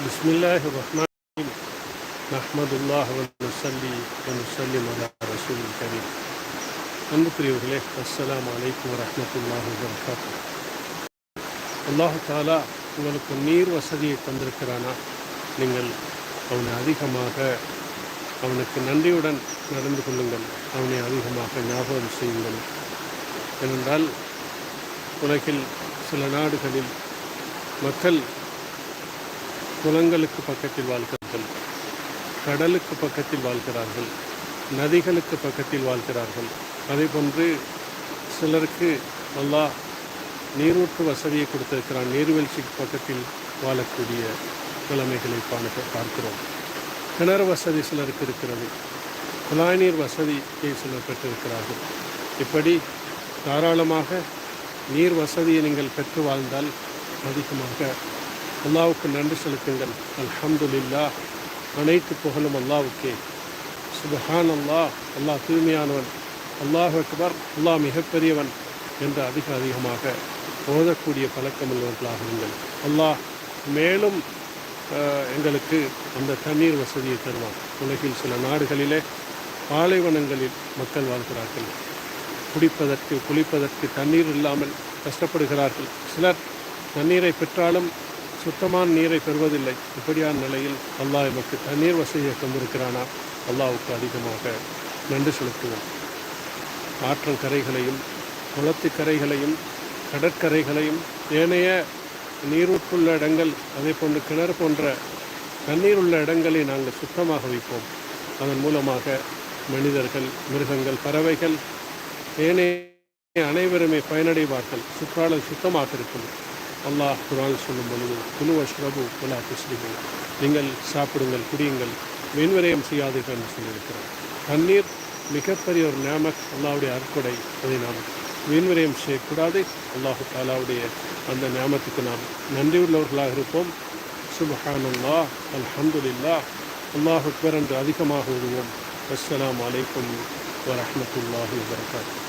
بسم الله الرحمن الرحيم نحمد الله ونصلي ونسلم على رسول الكريم அன்புக்குரியவர்களே அஸ்ஸலாமு அலைக்கும் வரஹ்மத்துல்லாஹி வபரகாத்து அல்லாஹு தாலா உங்களுக்கு நீர் வசதியை தந்திருக்கிறானா நீங்கள் அவனை அதிகமாக அவனுக்கு நன்றியுடன் நடந்து கொள்ளுங்கள் அவனை அதிகமாக ஞாபகம் செய்யுங்கள் ஏனென்றால் உலகில் சில நாடுகளில் மக்கள் குளங்களுக்கு பக்கத்தில் வாழ்கிறார்கள். கடலுக்கு பக்கத்தில் வாழ்கிறார்கள். நதிகளுக்கு பக்கத்தில் வாழ்கிறார்கள். அதே போன்று சிலருக்கு நல்லா நீரூற்று வசதியை கொடுத்திருக்கிறான். நீர்வீழ்ச்சிக்கு பக்கத்தில் வாழக்கூடிய நிலைமைகளை பார்க்க பார்க்கிறோம். கிணறு வசதி சிலருக்கு இருக்கிறது. குழாய் நீர் வசதியை சிலர் பெற்றிருக்கிறார்கள். இப்படி தாராளமாக நீர் வசதியை நீங்கள் பெற்று வாழ்ந்தால் அதிகமாக அல்லாவுக்கு நன்றி செலுத்துங்கள். அல்ஹம்துலில்லா அனைத்து புகழும் அல்லாவுக்கே. சுபஹான் அல்லாஹ் அல்லாஹ் தூய்மையானவன். அல்லாஹ் அக்பர். அல்லாஹ் மிகப்பெரியவன் என்று அதிக அதிகமாக ஓதக்கூடிய பழக்கமுள்ளவர்களாக இருங்கள். அல்லாஹ் மேலும் எங்களுக்கு அந்த தண்ணீர் வசதியை தருவான். உலகில் சில நாடுகளிலே பாலைவனங்களில் மக்கள் வாழ்கிறார்கள். குடிப்பதற்கு குளிப்பதற்கு தண்ணீர் இல்லாமல் கஷ்டப்படுகிறார்கள். சிலர் தண்ணீரை பெற்றாலும் சுத்தமான நீரை பெறுவதில்லை. இப்படியான நிலையில் அல்லாஹ் எமக்கு தண்ணீர் வசதியை தந்திருக்கிறானா? அல்லாவுக்கு அதிகமாக நன்றி செலுத்துவோம். ஆற்றல் ஆற்றங்கரைகளையும் குளத்துக்கரைகளையும் கடற்கரைகளையும் ஏனைய நீரூற்றுள்ள இடங்கள் அதே போன்று கிணறு போன்ற தண்ணீர் உள்ள இடங்களை நாங்கள் சுத்தமாக வைப்போம். அதன் மூலமாக மனிதர்கள் மிருகங்கள் பறவைகள் ஏனைய அனைவருமே பயனடைவார்கள். சுற்றாடல் சுத்தமாக இருக்கும். அல்லாஹ் குரான் சொல்லும் பொழுது குழு அஷ்ரபு குலா துஸ்லிகள் நீங்கள் சாப்பிடுங்கள் குடியுங்கள் மின்வரையம் செய்யாதீர்கள் என்று சொல்லியிருக்கிறார். தண்ணீர் மிகப்பெரிய ஒரு நேமக் அல்லாவுடைய அற்கொடை அதை நாம் மீன்விரயம் செய்யக்கூடாது. அல்லாஹு தாலாவுடைய அந்த நியாமத்துக்கு நாம் நன்றியுள்ளவர்களாக இருப்போம். சுபஹானல்லா அல்ஹம்துல்லா அல்லாஹ் அக்பர் என்று அதிகமாக உருவோம் அஸ்லாம் வலைக்கம் வரமத்துல்லாஹி வரகாத்து